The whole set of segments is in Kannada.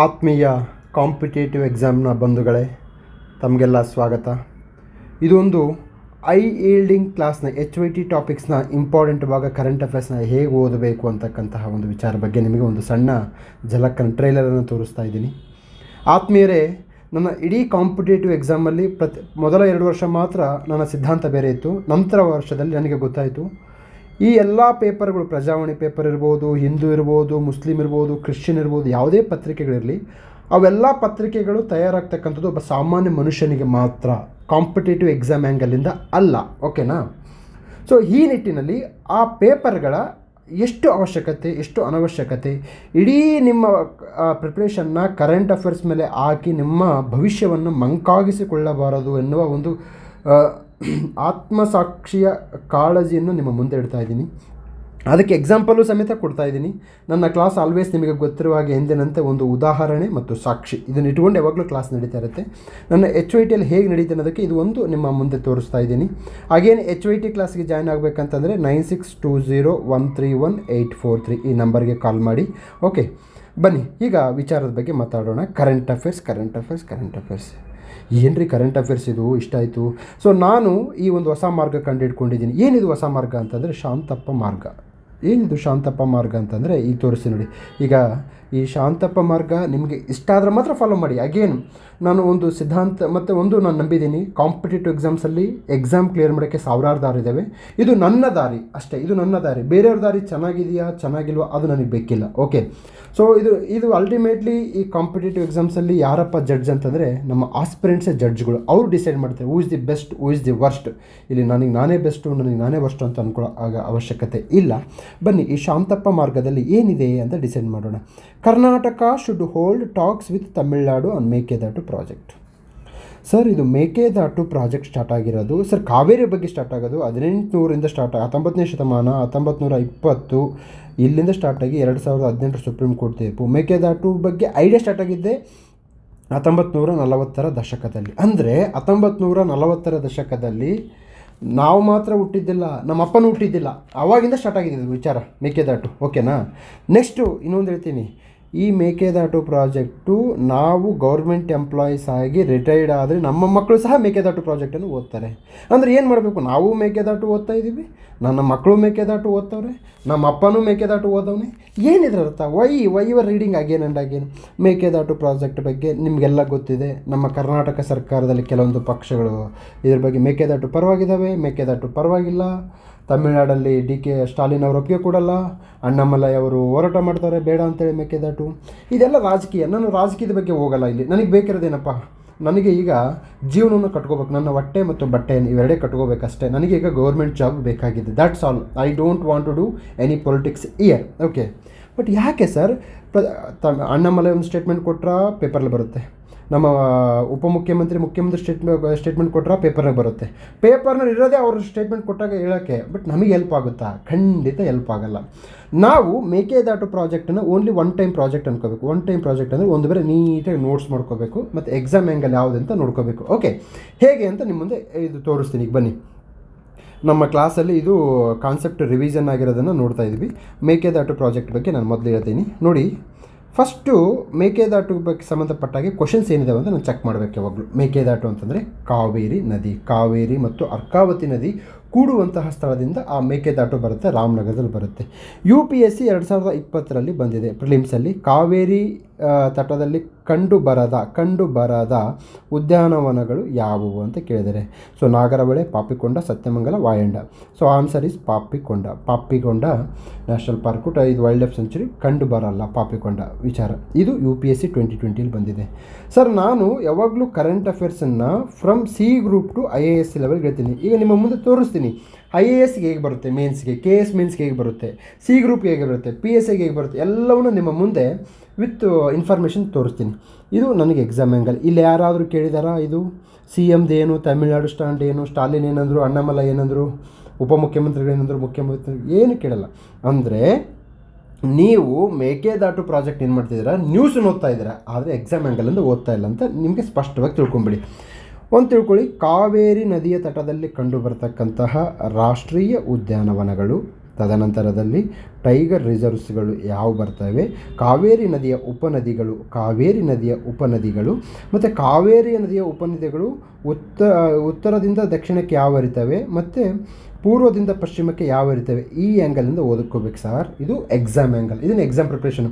ಆತ್ಮೀಯ ಕಾಂಪಿಟೇಟಿವ್ ಎಕ್ಸಾಮ್ನ ಬಂಧುಗಳೇ, ತಮಗೆಲ್ಲ ಸ್ವಾಗತ. ಇದೊಂದು ಐ ಈಲ್ಡಿಂಗ್ ಕ್ಲಾಸ್ನ ಎಚ್ ವೈ ಟಿ ಟಾಪಿಕ್ಸ್ನ ಇಂಪಾರ್ಟೆಂಟ್ ಭಾಗ ಕರೆಂಟ್ ಅಫೇರ್ಸ್ನ ಹೇಗೆ ಓದಬೇಕು ಅಂತಕ್ಕಂತಹ ಒಂದು ವಿಚಾರ ಬಗ್ಗೆ ನಿಮಗೆ ಒಂದು ಸಣ್ಣ ಜಲಕ್ಕನ ಟ್ರೈಲರನ್ನು ತೋರಿಸ್ತಾ ಇದ್ದೀನಿ. ಆತ್ಮೀಯರೇ, ನನ್ನ ಇಡೀ ಕಾಂಪಿಟೇಟಿವ್ ಎಕ್ಸಾಮಲ್ಲಿ ಪ್ರತಿ ಮೊದಲ ಎರಡು ವರ್ಷ ಮಾತ್ರ ನನ್ನ ಸಿದ್ಧಾಂತ ಬೇರೆ ಇತ್ತು. ನಂತರ ವರ್ಷದಲ್ಲಿ ನನಗೆ ಗೊತ್ತಾಯಿತು. ಈ ಎಲ್ಲ ಪೇಪರ್ಗಳು ಪ್ರಜಾವಾಣಿ ಪೇಪರ್ ಇರ್ಬೋದು, ಹಿಂದೂ ಇರ್ಬೋದು, ಮುಸ್ಲಿಂ ಇರ್ಬೋದು, ಕ್ರಿಶ್ಚಿಯನ್ ಇರ್ಬೋದು, ಯಾವುದೇ ಪತ್ರಿಕೆಗಳಿರಲಿ, ಅವೆಲ್ಲ ಪತ್ರಿಕೆಗಳು ತಯಾರಾಗ್ತಕ್ಕಂಥದ್ದು ಒಬ್ಬ ಸಾಮಾನ್ಯ ಮನುಷ್ಯನಿಗೆ ಮಾತ್ರ. ಕಾಂಪಿಟೇಟಿವ್ ಎಕ್ಸಾಮ್ ಆ್ಯಂಗಲಿಂದ ಅಲ್ಲ, ಓಕೆನಾ? ಸೊ, ಈ ನಿಟ್ಟಿನಲ್ಲಿ ಆ ಪೇಪರ್ಗಳ ಎಷ್ಟು ಅವಶ್ಯಕತೆ, ಎಷ್ಟು ಅನವಶ್ಯಕತೆ, ಇಡೀ ನಿಮ್ಮ ಪ್ರಿಪ್ರೇಷನ್ನ ಕರೆಂಟ್ ಅಫೇರ್ಸ್ ಮೇಲೆ ಹಾಕಿ ನಿಮ್ಮ ಭವಿಷ್ಯವನ್ನು ಮಂಕಾಗಿಸಿಕೊಳ್ಳಬಾರದು ಎನ್ನುವ ಒಂದು ಆತ್ಮಸಾಕ್ಷಿಯ ಕಾಳಜಿಯನ್ನು ನಿಮ್ಮ ಮುಂದೆ ಇಡ್ತಾ ಇದ್ದೀನಿ. ಅದಕ್ಕೆ ಎಕ್ಸಾಂಪಲು ಸಮೇತ ಕೊಡ್ತಾ ಇದ್ದೀನಿ. ನನ್ನ ಕ್ಲಾಸ್ ಆಲ್ವೇಸ್ ನಿಮಗೆ ಗೊತ್ತಿರುವ ಹಾಗೆ ಎಂದಿನಂತೆ ಒಂದು ಉದಾಹರಣೆ ಮತ್ತು ಸಾಕ್ಷಿ. ಇದನ್ನು ಇಟ್ಕೊಂಡು ಯಾವಾಗಲೂ ಕ್ಲಾಸ್ ನಡೀತಾ ಇರುತ್ತೆ. ನನ್ನ ಎಚ್ ವೈ ಟಿಯಲ್ಲಿ ಹೇಗೆ ನಡೀತೆ ಅನ್ನೋದಕ್ಕೆ ಇದು ಒಂದು ನಿಮ್ಮ ಮುಂದೆ ತೋರಿಸ್ತಾ ಇದ್ದೀನಿ. ಹಾಗೇನು ಎಚ್ ವೈ ಟಿ ಕ್ಲಾಸ್ಗೆ join ಆಗಬೇಕಂತಂದರೆ nine six two zero one three one eight four three ಈ ನಂಬರ್ಗೆ ಕಾಲ್ ಮಾಡಿ. ಓಕೆ ಬನ್ನಿ, ಈಗ ವಿಚಾರದ ಬಗ್ಗೆ ಮಾತಾಡೋಣ. Current affairs current affairs current affairs ಏನು ರೀ ಕರೆಂಟ್ ಅಫೇರ್ಸ್ ಇದು? ಇಷ್ಟ ಆಯಿತು? ಸೊ ನಾನು ಈ ಒಂದು ಹೊಸ ಮಾರ್ಗ ಕಂಡುಹಿಡ್ಕೊಂಡಿದ್ದೀನಿ ಏನಿದು ಹೊಸ ಮಾರ್ಗ ಅಂತಂದರೆ ಶಾಂತಪ್ಪ ಮಾರ್ಗ. ಏನಿದು ಶಾಂತಪ್ಪ ಮಾರ್ಗ ಅಂತಂದರೆ ಈಗ ತೋರಿಸಿ ನೋಡಿ. ಈಗ ಈ ಶಾಂತಪ್ಪ ಮಾರ್ಗ ನಿಮಗೆ ಇಷ್ಟ ಆದರೆ ಮಾತ್ರ ಫಾಲೋ ಮಾಡಿ. ಅಗೇನ್ ನಾನು ಒಂದು ಸಿದ್ಧಾಂತ ಮತ್ತು ಒಂದು ನಾನು ನಂಬಿದ್ದೀನಿ. ಕಾಂಪಿಟೇಟಿವ್ ಎಕ್ಸಾಮ್ಸಲ್ಲಿ ಎಕ್ಸಾಮ್ ಕ್ಲಿಯರ್ ಮಾಡೋಕ್ಕೆ ಸಾವಿರಾರು ದಾರಿ ಇದ್ದಾವೆ ಇದು ನನ್ನ ದಾರಿ ಅಷ್ಟೇ, ಇದು ನನ್ನ ದಾರಿ. ಬೇರೆಯವ್ರ ದಾರಿ ಚೆನ್ನಾಗಿದೆಯಾ, ಚೆನ್ನಾಗಿಲ್ವ ಅದು ನನಗೆ ಬೇಕಿಲ್ಲ. ಓಕೆ ಸೊ ಇದು ಇದು ಅಲ್ಟಿಮೇಟ್ಲಿ ಈ ಕಾಂಪಿಟೇಟಿವ್ ಎಕ್ಸಾಮ್ಸಲ್ಲಿ ಯಾರಪ್ಪ ಜಡ್ಜ್ ಅಂತಂದರೆ ನಮ್ಮ ಆಸ್ಪಿರೆಂಟ್ಸೇ ಜಡ್ಜ್ಗಳು ಅವರು ಡಿಸೈಡ್ ಮಾಡ್ತಾರೆ who is the best who is the worst ಇಲ್ಲಿ ನನಗೆ ನಾನೇ ಬೆಸ್ಟು ನನಗೆ ನಾನೇ ವರ್ಸ್ಟ್ ಅಂತ ಅಂದ್ಕೊಳ್ಳೋ ಆಗ ಅವಶ್ಯಕತೆ ಇಲ್ಲ. ಬನ್ನಿ, ಈ ಶಾಂತಪ್ಪ ಮಾರ್ಗದಲ್ಲಿ ಏನಿದೆ ಅಂತ ಡಿಸೈಡ್ ಮಾಡೋಣ. Karnataka should hold talks with Tamil Nadu on Mekedatu project sir ಇದು ಮೇಕೆದಾಟು ಪ್ರಾಜೆಕ್ಟ್ ಸ್ಟಾರ್ಟ್ ಆಗಿರೋದು. ಸರ್ ಕಾವೇರಿ ಬಗ್ಗೆ ಸ್ಟಾರ್ಟ್ ಆಗೋದು ಹದಿನೆಂಟುನೂರಿಂದ ಸ್ಟಾರ್ಟ್ ಹತ್ತೊಂಬತ್ತನೇ ಶತಮಾನ ಹತ್ತೊಂಬತ್ತು ಇಪ್ಪತ್ತು ಇಲ್ಲಿಂದ ಸ್ಟಾರ್ಟ್ ಆಗಿ ಎರಡು ಸಾವಿರದ ಹದಿನೆಂಟು ಸುಪ್ರೀಂ ಕೋರ್ಟ್ ತೀರ್ಪು. ಮೇಕೆದಾಟು ಬಗ್ಗೆ ಐಡಿಯಾ ಸ್ಟಾರ್ಟ್ ಆಗಿದ್ದೆ ಹತ್ತೊಂಬತ್ತು ನಲವತ್ತರ ದಶಕದಲ್ಲಿ. ಅಂದರೆ ಹತ್ತೊಂಬತ್ತು ನಲವತ್ತರ ದಶಕದಲ್ಲಿ ನಾವು ಮಾತ್ರ ಹುಟ್ಟಿದ್ದಿಲ್ಲ ನಮ್ಮ ಅಪ್ಪನೂ ಹುಟ್ಟಿದ್ದಿಲ್ಲ. ಅವಾಗಿಂದ ಸ್ಟಾರ್ಟ್ ಆಗಿದೆ ಇದು ವಿಚಾರ ಮೇಕೆದಾಟು ಓಕೆನಾ ನೆಕ್ಸ್ಟು ಇನ್ನೊಂದು ಹೇಳ್ತೀನಿ. ಈ ಮೇಕೆದಾಟು ಪ್ರಾಜೆಕ್ಟು ನಾವು ಗೌರ್ಮೆಂಟ್ ಎಂಪ್ಲಾಯೀಸ್ ಆಗಿ ರಿಟೈರ್ಡ್ ಆದರೆ ನಮ್ಮ ಮಕ್ಕಳು ಸಹ ಮೇಕೆದಾಟು ಪ್ರಾಜೆಕ್ಟನ್ನು ಓದ್ತಾರೆ. ಅಂದರೆ ಏನು ಮಾಡಬೇಕು? ನಾವು ಮೇಕೆದಾಟು ಓದ್ತಾ ಇದ್ದೀವಿ, ನನ್ನ ಮಕ್ಕಳು ಮೇಕೆದಾಟು ಓದ್ತವ್ರೆ, ನಮ್ಮ ಅಪ್ಪನೂ ಮೇಕೆದಾಟು ಓದವನೇ. ಏನಿದ್ರ ಅರ್ಥ? Why why your reading again and again Mekedatu project ಬಗ್ಗೆ ನಿಮಗೆಲ್ಲ ಗೊತ್ತಿದೆ. ನಮ್ಮ ಕರ್ನಾಟಕ ಸರ್ಕಾರದಲ್ಲಿ ಕೆಲವೊಂದು ಪಕ್ಷಗಳು ಇದ್ರ ಬಗ್ಗೆ ಮೇಕೆದಾಟು ಪರವಾಗಿದ್ದಾವೆ, ಮೇಕೆದಾಟು ಪರವಾಗಿಲ್ಲ. ತಮಿಳುನಾಡಲ್ಲಿ ಡಿ ಕೆ ಸ್ಟಾಲಿನ್ ಅವರು ಒಪ್ಪಿಗೆ ಕೊಡಲ್ಲ, ಅಣ್ಣಾಮಲೈ ಅವರು ಹೋರಾಟ ಮಾಡ್ತಾರೆ, ಬೇಡ ಅಂತೇಳಿ ಮೇಕೆದಾಟು ಇದೆಲ್ಲ ರಾಜಕೀಯ, ನಾನು ರಾಜಕೀಯದ ಬಗ್ಗೆ ಹೋಗಲ್ಲ ಇಲ್ಲಿ. ನನಗೆ ಬೇಕಿರೋದೇನಪ್ಪ? ನನಗೆ ಈಗ ಜೀವನವನ್ನು ಕಟ್ಕೋಬೇಕು, ನನ್ನ ಹೊಟ್ಟೆ ಮತ್ತು ಬಟ್ಟೆಯನ್ನು ಇವೆರಡೇ ಕಟ್ಕೋಬೇಕಷ್ಟೇ. ನನಗೆ ಈಗ ಗೌರ್ಮೆಂಟ್ ಜಾಬ್ ಬೇಕಾಗಿದೆ. That's all I don't want to do any politics year okay but ಯಾಕೆ ಸರ್? ಪ್ರ ಅಣ್ಣಾಮಲೈ ಒಂದು ಸ್ಟೇಟ್ಮೆಂಟ್ ಕೊಟ್ಟರೆ ಪೇಪರಲ್ಲಿ ಬರುತ್ತೆ. ನಮ್ಮ ಉಪಮುಖ್ಯಮಂತ್ರಿ ಮುಖ್ಯಮಂತ್ರಿ ಸ್ಟೇಟ್ಮೆಂಟ್ ಸ್ಟೇಟ್ಮೆಂಟ್ ಕೊಟ್ಟರೆ ಪೇಪರ್ನಾಗ ಬರುತ್ತೆ. ಪೇಪರ್ನಲ್ಲಿ ಇರೋದೇ ಅವ್ರ ಸ್ಟೇಟ್ಮೆಂಟ್ ಕೊಟ್ಟಾಗ ಹೇಳೋಕ್ಕೆ ಬಟ್ ನಮಗೆ ಹೆಲ್ಪ್ ಆಗುತ್ತಾ? ಖಂಡಿತ ಹೆಲ್ಪ್ ಆಗಲ್ಲ. ನಾವು ಮೇಕೆದಾಟು ಪ್ರಾಜೆಕ್ಟನ್ನು ಓನ್ಲಿ ಒನ್ ಟೈಮ್ ಪ್ರಾಜೆಕ್ಟ್ ಅನ್ಕೋಬೇಕು. ಒನ್ ಟೈಮ್ ಪ್ರಾಜೆಕ್ಟ್ ಅಂದರೆ ಒಂದು ಬೇರೆ ನೀಟಾಗಿ ನೋಟ್ಸ್ ಮಾಡ್ಕೋಬೇಕು, ಮತ್ತು ಎಕ್ಸಾಮ್ ಆ್ಯಂಗಲ್ ಯಾವುದು ಅಂತ ನೋಡ್ಕೋಬೇಕು. ಓಕೆ ಹೇಗೆ ಅಂತ ನಿಮ್ಮ ಮುಂದೆ ಇದು ತೋರಿಸ್ತೀನಿ. ಈಗ ಬನ್ನಿ. ನಮ್ಮ ಕ್ಲಾಸಲ್ಲಿ ಇದು ಕಾನ್ಸೆಪ್ಟ್ ರಿವಿಷನ್ ಆಗಿರೋದನ್ನು ನೋಡ್ತಾ ಇದ್ವಿ. ಮೇಕೆದಾಟು ಪ್ರಾಜೆಕ್ಟ್ ಬಗ್ಗೆ ನಾನು ಮೊದಲು ಹೇಳ್ತೀನಿ. ನೋಡಿ ಫಸ್ಟು ಮೇಕೆದಾಟು ಬಗ್ಗೆ ಸಂಬಂಧಪಟ್ಟಾಗೆ ಕ್ವಶನ್ಸ್ ಏನಿದಾವೆ ಅಂತ ನಾನು ಚೆಕ್ ಮಾಡಬೇಕು ಯಾವಾಗಲೂ. ಮೇಕೆದಾಟು ಅಂತಂದರೆ ಕಾವೇರಿ ನದಿ, ಕಾವೇರಿ ಮತ್ತು ಅರ್ಕಾವತಿ ನದಿ ಕೂಡುವಂತಹ ಸ್ಥಳದಿಂದ ಆ ಮೇಕೆದಾಟು ಬರುತ್ತೆ, ರಾಮನಗರದಲ್ಲಿ ಬರುತ್ತೆ. ಯು ಪಿ ಎಸ್ ಸಿ ಎರಡು ಸಾವಿರದ ಇಪ್ಪತ್ತರಲ್ಲಿ ಬಂದಿದೆ. ಪ್ರಿಲಿಮ್ಸಲ್ಲಿ ಕಾವೇರಿ ತಟದಲ್ಲಿ ಕಂಡು ಬರದ ಕಂಡು ಬರದ ಉದ್ಯಾನವನಗಳು ಯಾವುವು ಅಂತ ಕೇಳಿದರೆ, so Nagarahole Papikonda, Sathyamangalam, Wayanad. So answer is Papikonda. Papikonda national park ಇದು ವೈಲ್ಡ್ ಲೈಫ್ ಸೆಂಚುರಿ ಕಂಡು ಬರಲ್ಲ, ಪಾಪಿಕೊಂಡ ವಿಚಾರ. ಇದು U P S C twenty ಟ್ವೆಂಟಿಲಿ ಬಂದಿದೆ. ಸರ್ ನಾನು ಯಾವಾಗಲೂ current ಅಫೇರ್ಸನ್ನು from C group to I A S C ಲೆವೆಲ್ಗೆ ಹೇಳ್ತೀನಿ. ಈಗ ನಿಮ್ಮ ಮುಂದೆ ತೋರಿಸ್ತೀನಿ. ಐ ಎ ಎಸ್ಗೆ ಹೇಗೆ ಬರುತ್ತೆ? ಮೇನ್ಸ್ಗೆ ಕೆ ಎಸ್ ಮೇನ್ಸ್ಗೆ ಹೇಗೆ ಬರುತ್ತೆ? ಸಿ ಗ್ರೂಪ್ಗೆ ಹೇಗೆ ಬರುತ್ತೆ? ಪಿ ಎಸ್ ಐಗೆ ಹೇಗೆ ಬರುತ್ತೆ? ಎಲ್ಲವನ್ನೂ ನಿಮ್ಮ ಮುಂದೆ ವಿತ್ ಇನ್ಫಾರ್ಮೇಷನ್ ತೋರಿಸ್ತೀನಿ. ಇದು ನನಗೆ ಎಕ್ಸಾಮ್ ಆ್ಯಂಗಲ್ ಇಲ್ಲಿ ಯಾರಾದರೂ ಕೇಳಿದಾರಾ ಇದು? ಸಿ ಎಮ್ದು ಏನು, ತಮಿಳ್ನಾಡು ಸ್ಟ್ಯಾಂಡ್ ಏನು ಸ್ಟಾಲಿನ್ ಏನಂದರು ಅಣ್ಣಾಮಲ ಏನಂದರು, ಉಪಮುಖ್ಯಮಂತ್ರಿಗಳು ಏನಂದರು, ಮುಖ್ಯಮಂತ್ರಿ ಏನು ಕೇಳಲ್ಲ. ಅಂದರೆ ನೀವು ಮೇಕೆದಾಟು ಪ್ರಾಜೆಕ್ಟ್ ಏನು ಮಾಡ್ತಿದ್ದೀರಾ? ನ್ಯೂಸ್ ಓದ್ತಾ ಇದ್ದೀರಾ. ಆದರೆ ಎಕ್ಸಾಮ್ ಆ್ಯಂಗಲಿಂದ ಓದ್ತಾ ಇಲ್ಲ ಅಂತ ನಿಮಗೆ ಸ್ಪಷ್ಟವಾಗಿ ತಿಳ್ಕೊಂಬಿಡಿ. ಒಂದು ತಿಳ್ಕೊಳ್ಳಿ, ಕಾವೇರಿ ನದಿಯ ತಟದಲ್ಲಿ ಕಂಡು ಬರತಕ್ಕಂತಹ ರಾಷ್ಟ್ರೀಯ ಉದ್ಯಾನವನಗಳು, ತದನಂತರದಲ್ಲಿ ಟೈಗರ್ ರಿಸರ್ವ್ಸ್ಗಳು ಯಾವ ಬರ್ತವೆ? ಕಾವೇರಿ ನದಿಯ ಉಪನದಿಗಳು, ಕಾವೇರಿ ನದಿಯ ಉಪನದಿಗಳು, ಮತ್ತು ಕಾವೇರಿ ನದಿಯ ಉಪನದಿಗಳು ಉತ್ತ, ಉತ್ತರದಿಂದ ದಕ್ಷಿಣಕ್ಕೆ ಯಾವ ಹರಿತವೆ ಮತ್ತು ಪೂರ್ವದಿಂದ ಪಶ್ಚಿಮಕ್ಕೆ ಯಾವ ಇರ್ತವೆ? ಈ ಆ್ಯಂಗಲಿಂದ ಓದ್ಕೋಬೇಕು ಸರ್ ಇದು ಎಕ್ಸಾಮ್ ಆ್ಯಂಗಲ್ ಇದನ್ನು ಎಕ್ಸಾಮ್ ಪ್ರಿಪ್ರೇಷನ್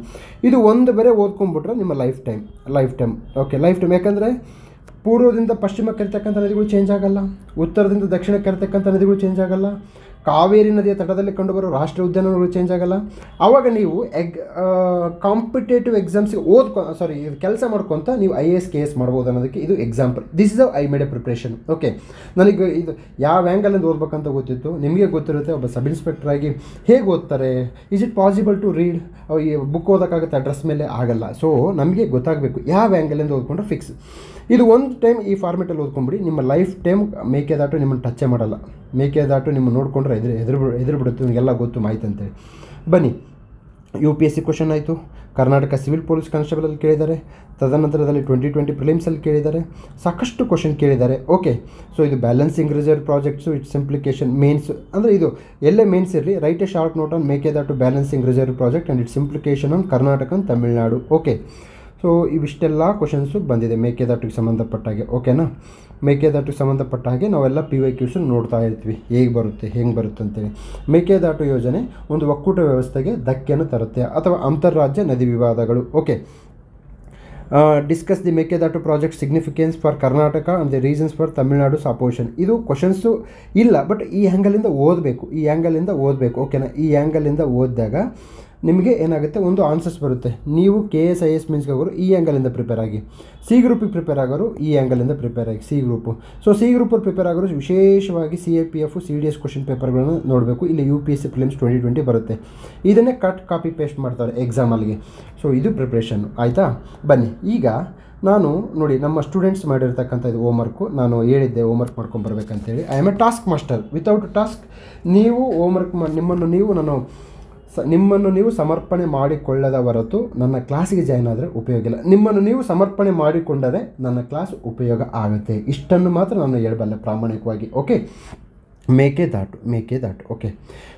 ಇದು ಒಂದು ಬರೆ ಓದ್ಕೊಂಡ್ಬಿಟ್ರೆ ನಿಮ್ಮ life time life time okay life time ಯಾಕಂದರೆ ಪೂರ್ವದಿಂದ ಪಶ್ಚಿಮಕ್ಕೆ ಇರ್ತಕ್ಕಂಥ ನದಿಗಳು ಚೇಂಜ್ ಆಗಲ್ಲ, ಉತ್ತರದಿಂದ ದಕ್ಷಿಣಕ್ಕೆ ಇರತಕ್ಕಂಥ ನದಿಗಳು ಚೇಂಜ್ ಆಗಲ್ಲ, ಕಾವೇರಿ ನದಿಯ ತಟದಲ್ಲಿ ಕಂಡುಬರುವ ರಾಷ್ಟ್ರೀಯ ಉದ್ಯಾನಗಳು ಚೇಂಜ್ ಆಗಲ್ಲ. ಆವಾಗ ನೀವು ಎಗ್ ಕಾಂಪಿಟೇಟಿವ್ ಎಕ್ಸಾಮ್ಸ್ಗೆ ಓದ್ಕೊ ಸಾರಿ ಕೆಲಸ ಮಾಡ್ಕೊತ ನೀವು I A S K S ಮಾಡ್ಬೋದು ಅನ್ನೋದಕ್ಕೆ ಇದು example this is I made a preparation okay ನನಗೆ ಇದು ಯಾವ ಆ್ಯಂಗಲಿಂದ ಓದ್ಬೇಕಂತ ಗೊತ್ತಿತ್ತು? ನಿಮಗೆ ಗೊತ್ತಿರುತ್ತೆ, ಒಬ್ಬ ಸಬ್ ಇನ್ಸ್ಪೆಕ್ಟರ್ ಆಗಿ ಹೇಗೆ ಓದ್ತಾರೆ? Is it possible to read ಈ ಬುಕ್ ಓದೋಕ್ಕಾಗುತ್ತೆ ಅಡ್ರೆಸ್ ಮೇಲೆ ಆಗಲ್ಲ. ಸೊ ನಮಗೆ ಗೊತ್ತಾಗಬೇಕು, ಯಾವ ಆ್ಯಂಗಲಿಂದ ಓದ್ಕೊಂಡ್ರೆ ಫಿಕ್ಸ್ ಇದು ಒಂದು ಟೈಮ್ ಈ ಫಾರ್ಮೆಟಲ್ಲಿ ಓದ್ಕೊಂಬಿಡಿ ನಿಮ್ಮ ಲೈಫ್ ಟೈಮ್ ಮೇಕೆದಾಟು ನಿಮ್ಮನ್ನು ಟಚ್ಚೇ ಮಾಡಲ್ಲ. ಮೇಕೆದಾಟು ನಿಮ್ಮ ನೋಡಿಕೊಂಡ್ರೆ ಎದುರು ಎದುರು ಎದುರು ಬಿಡುತ್ತೆ. ನಿಮಗೆಲ್ಲ ಗೊತ್ತು ಮಾಹಿತಿ ಅಂತೇಳಿ. ಬನ್ನಿ. U P S C question ಆಯಿತು. ಕರ್ನಾಟಕ ಸಿವಿಲ್ ಪೊಲೀಸ್ ಕಾನ್ಸ್ಟೇಬಲಲ್ಲಿ ಕೇಳಿದ್ದಾರೆ. ತದನಂತರದಲ್ಲಿ ಟ್ವೆಂಟಿ ಟ್ವೆಂಟಿ ಪ್ರಿಲಿಮ್ಸಲ್ಲಿ ಕೇಳಿದ್ದಾರೆ. ಸಾಕಷ್ಟು ಕ್ವಶನ್ ಕೇಳಿದ್ದಾರೆ. ಓಕೆ ಸೊ ಇದು balancing reserve projects its implication mains ಅಂದರೆ ಇದು ಎಲ್ಲೇ ಮೇನ್ಸ್ ಇರಲಿ write a short note on Mekedatu balancing reserve project and its implication on Karnataka and Tamil Nadu okay so ಇವಿಷ್ಟೆಲ್ಲ questions ಬಂದಿದೆ. ಮೇಕೆದಾಟಿಗೆ ಸಂಬಂಧಪಟ್ಟ ಹಾಗೆ. ಓಕೆನಾ ಮೇಕೆದಾಟಿಗೆ ಸಂಬಂಧಪಟ್ಟ ಹಾಗೆ ನಾವೆಲ್ಲ ಪಿ ವೈ ಕ್ಯೂಸ್ ನೋಡ್ತಾ ಇರ್ತೀವಿ. ಹೇಗೆ ಬರುತ್ತೆ, ಹೆಂಗೆ ಬರುತ್ತೆ ಅಂತೇಳಿ. ಮೇಕೆದಾಟು ಯೋಜನೆ ಒಂದು ಒಕ್ಕೂಟ ವ್ಯವಸ್ಥೆಗೆ ಧಕ್ಕೆಯನ್ನು ತರುತ್ತೆ ಅಥವಾ ಅಂತಾರಾಜ್ಯ ನದಿ ವಿವಾದಗಳು. Okay discuss the Mekedatu project significance for Karnataka and the reasons for Tamil Nadu opposition ಇದು ಕ್ವಶನ್ಸು ಇಲ್ಲ ಬಟ್ ಈ ಆ್ಯಂಗಲಿಂದ ಓದಬೇಕು. ಈ ಆ್ಯಂಗಲಿಂದ ಓದಬೇಕು. ಓಕೆನಾ ಈ ಆ್ಯಂಗಲಿಂದ ಓದಿದಾಗ ನಿಮಗೆ ಏನಾಗುತ್ತೆ? ಒಂದು ಆನ್ಸರ್ಸ್ ಬರುತ್ತೆ. ನೀವು ಕೆ ಎಸ್ ಐ ಎಸ್ ಮೀನ್ಸ್ಗೆ ಆಗೋರು ಈ ಆ್ಯಂಗಲಿಂದ ಪ್ರಿಪೇರ್ ಆಗಿ. ಸಿ ಗ್ರೂಪಿಗೆ ಪ್ರಿಪೇರ್ ಆಗೋರು ಈ ಆ್ಯಂಗಲಿಂದ ಪ್ರಿಪೇರ್ ಆಗಿ. ಸಿ ಗ್ರೂಪು ಸೊ ಸಿ ಗ್ರೂಪಲ್ಲಿ ಪ್ರಿಪೇರ್ ಆಗೋರು ವಿಶೇಷವಾಗಿ C A P F C D S question ಪೇಪರ್ಗಳನ್ನು ನೋಡಬೇಕು. ಇಲ್ಲಿ U P S C prelims twenty twenty ಬರುತ್ತೆ. ಇದನ್ನೇ ಕಟ್ ಕಾಪಿ ಪೇಸ್ಟ್ ಮಾಡ್ತಾರೆ ಎಕ್ಸಾಮಲ್ಲಿಗೆ ಸೊ ಇದು ಪ್ರಿಪ್ರೇಷನ್ ಆಯಿತಾ? ಬನ್ನಿ. ಈಗ ನಾನು ನೋಡಿ ನಮ್ಮ ಸ್ಟೂಡೆಂಟ್ಸ್ ಮಾಡಿರ್ತಕ್ಕಂಥ ಇದು ಹೋಮ್ವರ್ಕು ನಾನು ಹೇಳಿದ್ದೆ homework ಮಾಡ್ಕೊಂಬರ್ಬೇಕಂತೇಳಿ I am a task master without task ನೀವು ಹೋಮ್ವರ್ಕ್ ಮಾಡಿ ನಿಮ್ಮನ್ನು ನೀವು ನಾನು ಸ, ನಿಮ್ಮನ್ನು ನೀವು ಸಮರ್ಪಣೆ ಮಾಡಿಕೊಳ್ಳದ ಹೊರತು ನನ್ನ ಕ್ಲಾಸಿಗೆ ಜಾಯ್ನ್ ಆದರೆ ಉಪಯೋಗ ಇಲ್ಲ. ನಿಮ್ಮನ್ನು ನೀವು ಸಮರ್ಪಣೆ ಮಾಡಿಕೊಂಡರೆ ನನ್ನ ಕ್ಲಾಸ್ ಉಪಯೋಗ ಆಗುತ್ತೆ. ಇಷ್ಟನ್ನು ಮಾತ್ರ ನಾನು ಹೇಳಬಲ್ಲೆ ಪ್ರಾಮಾಣಿಕವಾಗಿ ಓಕೆ ಮೇಕೆದಾಟು ಮೇಕೆದಾಟು ಓಕೆ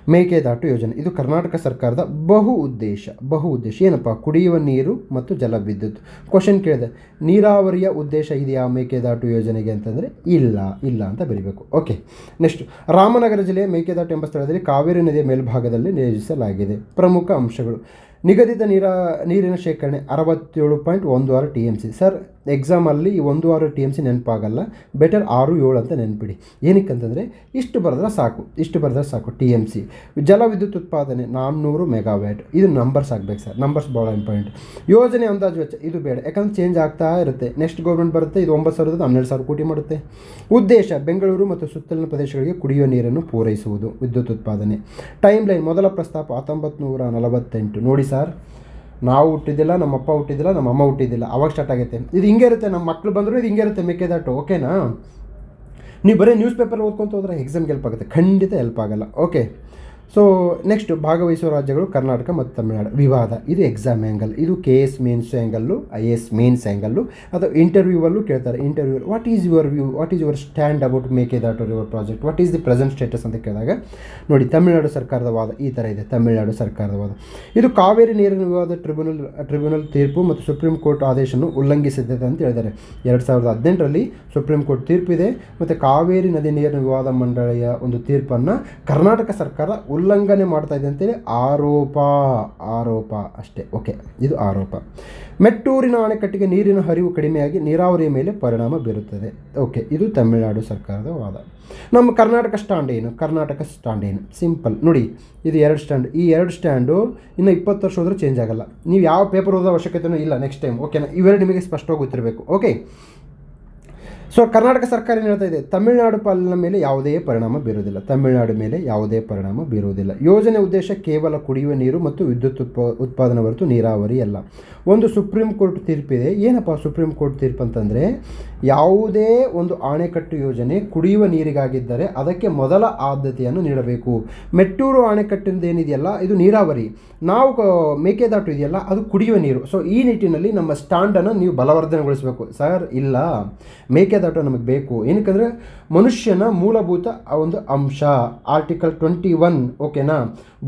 ಮೇಕೆದಾಟು ಯೋಜನೆ. ಇದು ಕರ್ನಾಟಕ ಸರ್ಕಾರದ ಬಹು ಉದ್ದೇಶ ಬಹು ಉದ್ದೇಶ. ಏನಪ್ಪ? ಕುಡಿಯುವ ನೀರು ಮತ್ತು ಜಲವಿದ್ಯುತ್. ಕ್ವಶನ್ ಕೇಳಿದೆ. ನೀರಾವರಿಯ ಉದ್ದೇಶ ಇದೆಯಾ ಮೇಕೆದಾಟು ಯೋಜನೆಗೆ ಅಂತಂದರೆ? ಇಲ್ಲ ಇಲ್ಲ ಅಂತ ಬರೀಬೇಕು. ಓಕೆ ನೆಕ್ಸ್ಟ್ ರಾಮನಗರ ಜಿಲ್ಲೆಯ ಮೇಕೆದಾಟು ಎಂಬ ಸ್ಥಳದಲ್ಲಿ ಕಾವೇರಿ ನದಿಯ ಮೇಲ್ಭಾಗದಲ್ಲಿ ನಿಯೋಜಿಸಲಾಗಿದೆ ಪ್ರಮುಖ ಅಂಶಗಳು. ನಿಗದಿತ ನೀರ, ನೀರಿನ ಶೇಖರಣೆ ಅರವತ್ತೇಳು ಪಾಯಿಂಟ್ ಒಂದು ಆರು ಟಿ ಎಂ ಸಿ. ಸರ್ ಎಕ್ಸಾಮಲ್ಲಿ ಈ ಒಂದು ಆರು ಟಿ ಎಂ ಸಿ ನೆನಪಾಗಲ್ಲ. ಬೆಟರ್ ಆರು ಏಳು ಅಂತ ನೆನಪಿಡಿ. ಏನಕ್ಕೆ ಅಂತಂದರೆ ಇಷ್ಟು ಬರೆದ್ರೆ ಸಾಕು. ಇಷ್ಟು ಬರೆದ್ರೆ ಸಾಕು ಟಿ ಎಂ ಸಿ. ಜಲವಿದ್ಯುತ್ ಉತ್ಪಾದನೆ ನಾನ್ನೂರು ಮೆಗಾವ್ಯಾಟ್. ಇದು ನಂಬರ್ಸ್ ಆಗಬೇಕು ಸರ್. ನಂಬರ್ಸ್ ಭಾಳ ಇಂಪಾರ್ಟೆಂಟ್ ಯೋಜನೆ ಅಂದಾಜು ವೆಚ್ಚ, ಇದು ಬೇಡ. ಯಾಕಂದ್ರೆ ಚೇಂಜ್ ಆಗ್ತಾ ಇರುತ್ತೆ. ನೆಕ್ಸ್ಟ್ ಗೌರ್ಮೆಂಟ್ ಬರುತ್ತೆ, ಇದು ಒಂಬತ್ತು ಸಾವಿರದ ಹನ್ನೆರಡು ಸಾವಿರ ಕೋಟಿ ಮಾಡುತ್ತೆ. ಉದ್ದೇಶ, ಬೆಂಗಳೂರು ಮತ್ತು ಸುತ್ತಲಿನ ಪ್ರದೇಶಗಳಿಗೆ ಕುಡಿಯುವ ನೀರನ್ನು ಪೂರೈಸುವುದು. ವಿದ್ಯುತ್ ಉತ್ಪಾದನೆ. ಟೈಮ್ ಲೈನ್ ಮೊದಲ ಪ್ರಸ್ತಾಪ ಹತ್ತೊಂಬತ್ತು ನಲವತ್ತೆಂಟು. ನೋಡಿ ಸರ್. ನಾವು ಹುಟ್ಟಿದ್ದಿಲ್ಲ ನಮ್ಮ ಅಪ್ಪ ಹುಟ್ಟಿದ್ದಿಲ್ಲ ನಮ್ಮ ಅಮ್ಮ ಹುಟ್ಟಿದ್ದಿಲ್ಲ. ಅವಾಗ ಸ್ಟಾರ್ಟ್ ಆಗುತ್ತೆ. ಇದು ಹಿಂಗೆ ಇರುತ್ತೆ, ನಮ್ಮ ಮಕ್ಕಳು ಬಂದರೂ ಇದು ಹಿಂಗೆ ಇರುತ್ತೆ ಮೆಕ್ಕೆದಾಟು ಓಕೆನಾ ನೀವು ಬರೀ ನ್ಯೂಸ್ ಪೇಪರ್ ಓದ್ಕೊತ ಹೋದ್ರೆ ಎಕ್ಸಾಮ್ಗೆ ಹೆಲ್ಪ್ ಆಗುತ್ತೆ. ಖಂಡಿತ ಹೆಲ್ಪ್ ಆಗಲ್ಲ ಓಕೆ ಸೊ ನೆಕ್ಸ್ಟ್ ಭಾಗವಹಿಸುವ ರಾಜ್ಯಗಳು ಕರ್ನಾಟಕ ಮತ್ತು ತಮಿಳುನಾಡು. ವಿವಾದ. ಇದು ಎಕ್ಸಾಮ್ ಆ್ಯಂಗಲ್ ಇದು K S mains angle I S mains angle ಅಥವಾ ಇಂಟರ್ವ್ಯೂವಲ್ಲೂ ಕೇಳ್ತಾರೆ. Interview what is your view what is your stand about Mekedatu your project what is the present status ಅಂತ ಕೇಳಿದಾಗ, ನೋಡಿ, ತಮಿಳುನಾಡು ಸರ್ಕಾರದ ವಾದ ಈ ಥರ ಇದೆ. ತಮಿಳುನಾಡು ಸರ್ಕಾರದ ವಾದ. ಇದು ಕಾವೇರಿ ನೀರಿನ ವಿವಾದ ಟ್ರಿಬ್ಯುನಲ್ ಟ್ರಿಬ್ಯುನಲ್ ತೀರ್ಪು ಮತ್ತು ಸುಪ್ರೀಂ ಕೋರ್ಟ್ ಆದೇಶವನ್ನು ಉಲ್ಲಂಘಿಸಿದೆ ಅಂತ ಹೇಳಿದ್ದಾರೆ. ಎರಡು ಸಾವಿರದ ಹದಿನೆಂಟರಲ್ಲಿ ಸುಪ್ರೀಂ ಕೋರ್ಟ್ ತೀರ್ಪಿದೆ. ಮತ್ತು ಕಾವೇರಿ ನದಿ ನೀರಿನ ವಿವಾದ ಮಂಡಳಿಯ ಒಂದು ತೀರ್ಪನ್ನು ಕರ್ನಾಟಕ ಸರ್ಕಾರ ಉಲ್ಲಂಘನೆ ಮಾಡ್ತಾ ಇದೆ ಅಂತೇಳಿ ಆರೋಪ ಆರೋಪ ಅಷ್ಟೇ. ಓಕೆ ಇದು ಆರೋಪ. ಮೆಟ್ಟೂರಿನ ಅಣೆಕಟ್ಟಿಗೆ ನೀರಿನ ಹರಿವು ಕಡಿಮೆಯಾಗಿ ನೀರಾವರಿಯ ಮೇಲೆ ಪರಿಣಾಮ ಬೀರುತ್ತದೆ. ಓಕೆ ಇದು ತಮಿಳುನಾಡು ಸರ್ಕಾರದ ವಾದ. ನಮ್ಮ ಕರ್ನಾಟಕ ಸ್ಟ್ಯಾಂಡ್ ಏನು? ಕರ್ನಾಟಕ ಸ್ಟ್ಯಾಂಡ್ ಏನು? ಸಿಂಪಲ್ ನೋಡಿ, ಇದು ಎರಡು ಸ್ಟ್ಯಾಂಡ್. ಈ ಎರಡು ಸ್ಟ್ಯಾಂಡು ಇನ್ನು ಇಪ್ಪತ್ತು ವರ್ಷ ಹೋದರೂ ಚೇಂಜ್ ಆಗಲ್ಲ. ನೀವು ಯಾವ ಪೇಪರ್ ಓದೋ ಅವಶ್ಯಕತೆಯೂ ಇಲ್ಲ ನೆಕ್ಸ್ಟ್ ಟೈಮ್ ಓಕೆನಾ ಇವೆರಡು ನಿಮಗೆ ಸ್ಪಷ್ಟವಾಗಿ ಗೊತ್ತಿರಬೇಕು. ಓಕೆ ಸೊ ಕರ್ನಾಟಕ ಸರ್ಕಾರ ಏನು ಹೇಳ್ತಾ ಇದೆ? ತಮಿಳುನಾಡು ಪಾಲಿನ ಮೇಲೆ ಯಾವುದೇ ಪರಿಣಾಮ ಬೀರುವುದಿಲ್ಲ. ತಮಿಳುನಾಡು ಮೇಲೆ ಯಾವುದೇ ಪರಿಣಾಮ ಬೀರುವುದಿಲ್ಲ. ಯೋಜನೆ ಉದ್ದೇಶ ಕೇವಲ ಕುಡಿಯುವ ನೀರು ಮತ್ತು ವಿದ್ಯುತ್ ಉತ್ಪ, ಉತ್ಪಾದನೆ ಹೊರತು ನೀರಾವರಿ ಅಲ್ಲ. ಒಂದು ಸುಪ್ರೀಂ ಕೋರ್ಟ್ ತೀರ್ಪಿದೆ ಏನಪ್ಪ ಸುಪ್ರೀಂ ಕೋರ್ಟ್ ತೀರ್ಪು ಅಂತಂದರೆ, ಯಾವುದೇ ಒಂದು ಆಣೆಕಟ್ಟು ಯೋಜನೆ ಕುಡಿಯುವ ನೀರಿಗಾಗಿದ್ದರೆ ಅದಕ್ಕೆ ಮೊದಲ ಆದ್ಯತೆಯನ್ನು ನೀಡಬೇಕು. ಮೆಟ್ಟೂರು ಆಣೆಕಟ್ಟಿಂದ ಏನಿದೆಯಲ್ಲ, ಇದು ನೀರಾವರಿ. ನಾವು ಮೇಕೆದಾಟು ಇದೆಯಲ್ಲ, ಅದು ಕುಡಿಯುವ ನೀರು. ಸೊ ಈ ನಿಟ್ಟಿನಲ್ಲಿ ನಮ್ಮ ಸ್ಟ್ಯಾಂಡನ್ನು ನೀವು ಬಲವರ್ಧನೆಗೊಳಿಸಬೇಕು. ಸರ್, ಇಲ್ಲ. ಮೇಕೆ ಮೇಕೆದಾಟು ನಮಗೆ ಬೇಕು. ಏನಕ್ಕಂದರೆ ಮನುಷ್ಯನ ಮೂಲಭೂತ ಆ ಒಂದು ಅಂಶ ಆರ್ಟಿಕಲ್ ಟ್ವೆಂಟಿ ಒನ್ ಓಕೆನಾ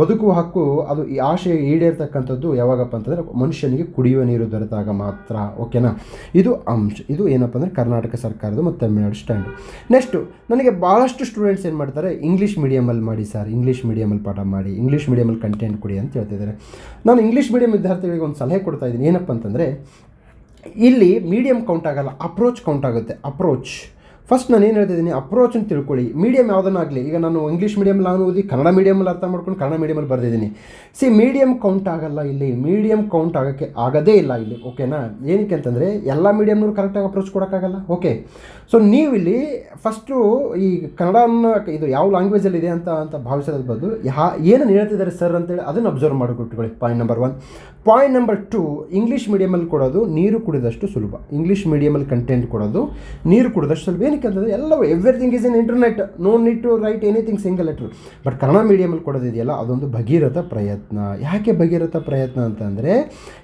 ಬದುಕುವ ಹಕ್ಕು, ಅದು ಈ ಆಶೆ ಈಡೇರ್ತಕ್ಕಂಥದ್ದು ಯಾವಾಗಪ್ಪ ಅಂತಂದರೆ ಮನುಷ್ಯನಿಗೆ ಕುಡಿಯುವ ನೀರು ದೊರೆತಾಗ ಮಾತ್ರ ಓಕೆನಾ ಇದು ಅಂಶ. ಇದು ಏನಪ್ಪ ಅಂದರೆ ಕರ್ನಾಟಕ ಸರ್ಕಾರದ ಮತ್ತು ತಮಿಳುನಾಡು ಸ್ಟ್ಯಾಂಡ್ ನೆಕ್ಸ್ಟು ನನಗೆ ಭಾಳಷ್ಟು ಸ್ಟೂಡೆಂಟ್ಸ್ ಏನು ಮಾಡ್ತಾರೆ ಇಂಗ್ಲೀಷ್ ಮೀಡಿಯಮಲ್ಲಿ ಮಾಡಿ ಸರ್ ಇಂಗ್ಲೀಷ್ ಮೀಡಿಯಮಲ್ಲಿ ಪಾಠ ಮಾಡಿ ಇಂಗ್ಲೀಷ್ ಮೀಡಿಯಮಲ್ಲಿ ಕಂಟೆಂಟ್ ಕೊಡಿ ಅಂತ ಹೇಳ್ತಿದ್ದಾರೆ. ನಾನು ಇಂಗ್ಲೀಷ್ ಮೀಡಿಯಂ ವಿದ್ಯಾರ್ಥಿಗಳಿಗೆ ಒಂದು ಸಲಹೆ ಕೊಡ್ತಾ ಇದ್ದೀನಿ. ಏನಪ್ಪ ಅಂತಂದರೆ ಇಲ್ಲಿ ಮೀಡಿಯಮ್ ಕೌಂಟ್ ಆಗಲ್ಲ ಅಪ್ರೋಚ್ ಕೌಂಟ್ ಆಗುತ್ತೆ ಅಪ್ರೋಚ್ ಫಸ್ಟ್ ನಾನು ಏನು ಹೇಳ್ತಿದ್ದೀನಿ ಅಪ್ರೋಚ್ ಅಂತ ತಿಳ್ಕೊಳ್ಳಿ. ಮೀಡಿಯಮ್ ಯಾವುದನ್ನಾಗಲಿ ಈಗ ನಾನು ಇಂಗ್ಲೀಷ್ ಮೀಡಿಯಮ್ ನಾನು ಓದಿ, ಕನ್ನಡ ಮೀಡಿಯಮಲ್ಲಿ ಅರ್ಥ ಮಾಡ್ಕೊಂಡು ಕನ್ನಡ ಮೀಡಿಯಮಲ್ಲಿ ಬರೆದಿದ್ದೀನಿ. ಸಿ ಮೀಡಿಯಮ್ ಕೌಂಟ್ ಆಗಲ್ಲ ಇಲ್ಲಿ. ಮೀಡಿಯಮ್ ಕೌಂಟ್ ಆಗೋಕ್ಕೆ ಆಗೋದೇ ಇಲ್ಲ ಇಲ್ಲಿ. ಓಕೆನಾ ಏನಕ್ಕೆ ಅಂತಂದರೆ, ಎಲ್ಲ ಮೀಡಿಯಮ್ನವ್ರು ಕರೆಕ್ಟಾಗಿ ಅಪ್ರೋಚ್ ಕೊಡೋಕ್ಕಾಗಲ್ಲ ಓಕೆ ಸೊ ನೀವು ಇಲ್ಲಿ ಫಸ್ಟು ಈ ಕನ್ನಡನ ಇದು ಯಾವ ಲ್ಯಾಂಗ್ವೇಜಲ್ಲಿ ಇದೆ ಅಂತ ಅಂತ ಭಾವಿಸೋದ್ರ ಬದಲು, ಯಾ ಏನನ್ನು ಹೇಳ್ತಿದ್ದಾರೆ ಸರ್ ಅಂತೇಳಿ ಅದನ್ನು observe ಮಾಡಿಕೊಟ್ಕೊಳ್ಳಿ point number one point number two English ಮೀಡಿಯಮಲ್ಲಿ ಕೊಡೋದು ನೀರು ಕುಡಿದಷ್ಟು ಸುಲಭ. ಇಂಗ್ಲೀಷ್ ಮೀಡಿಯಮಲ್ಲಿ ಕಂಟೆಂಟ್ ಕೊಡೋದು ನೀರು ಕುಡಿದಷ್ಟು ಸುಲಭ. ಏನಕ್ಕೆ ಎಲ್ಲವೂ everything is in internet no need to write anything single letter but Kannada ಮೀಡಿಯಮಲ್ಲಿ ಕೊಡೋದಿದೆಯಲ್ಲ ಅದೊಂದು ಭಗೀರಥ ಪ್ರಯತ್ನ. ಯಾಕೆ ಭಗೀರಥ ಪ್ರಯತ್ನ ಅಂತಂದರೆ,